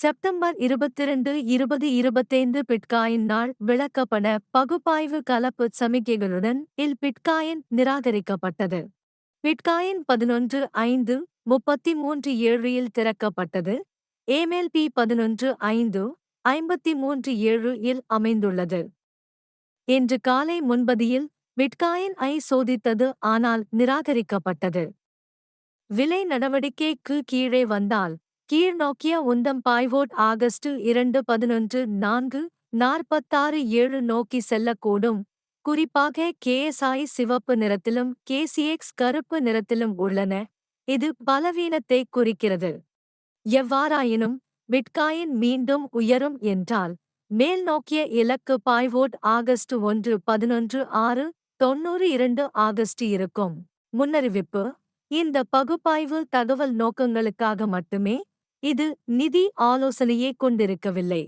September இருபத்திரண்டு இருபது இருபத்தைந்து bitcoin நாள் விளக்கப்பட பகுப்பாய்வு கலப்பு சமிக்கைகளுடன் இல் பிட்காயின் நிராகரிக்கப்பட்டது. பிட்காயின் பதினொன்று ஐந்து முப்பத்தி மூன்று ஏழு இல் திறக்கப்பட்டது. ஏமெல்பி பதினொன்று ஐந்து ஐம்பத்தி மூன்று ஏழு இல் அமைந்துள்ளது. இன்று காலை முன்பதியில் பிட்காயின் ஐ சோதித்தது ஆனால் நிராகரிக்கப்பட்டது. விலை நடவடிக்கைக்கு கீழே வந்தால் கீழ்நோக்கிய உந்தம் பாய்வோட் ஆகஸ்ட் இரண்டு பதினொன்று நான்கு நாற்பத்தாறு ஏழு நோக்கி செல்லக்கூடும். குறிப்பாக கேஎஸ்ஐ சிவப்பு நிறத்திலும் கேசிஎக்ஸ் கருப்பு நிறத்திலும் உள்ளன. இது பலவீனத்தை குறிக்கிறது. எவ்வாறாயினும் பிட்காயின் மீண்டும் உயரும் என்றால் மேல் நோக்கிய இலக்கு பாய்வோட் ஆகஸ்ட் ஒன்று பதினொன்று ஆறு தொன்னூறு இரண்டு ஆகஸ்ட் இருக்கும். முன்னறிவிப்பு இந்த பகுப்பாய்வு தகவல் நோக்கங்களுக்காக மட்டுமே இது நிதி ஆலோசனையே கொண்டிருக்கவில்லை.